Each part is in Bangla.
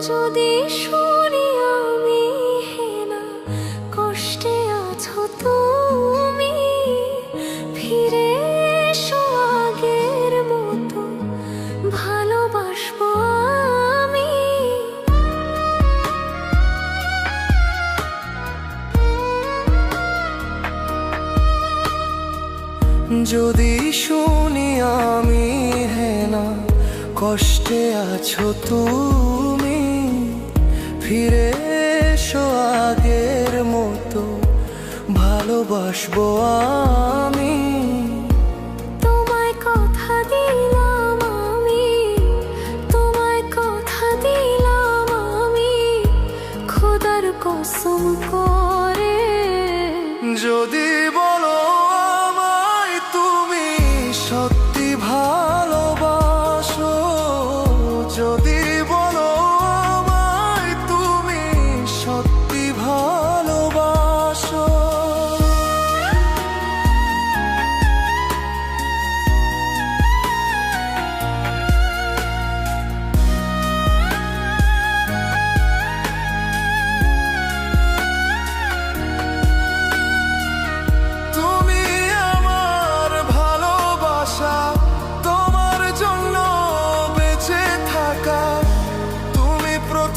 যদি শুনি আমি হেনা, কষ্টে আছো তুমি। ফিরে মতো আমি। যদি শুনি আমি হেনা, কষ্টে আছো তুমি। ফিরে এসো আগের মতো ভালোবাসবো আমি। তোমায় কথা দিলাম আমি তোমায় কথা দিলাম আমি খোদার কসম করে। যদি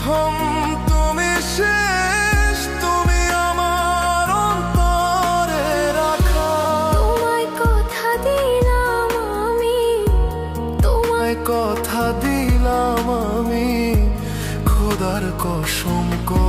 প্রথম তুমি শেষ তুমি আমার অন্তরে রাখা। তোমায় কথা দিলাম আমি তোমায় কথা দিলাম আমি খোদার কসম করে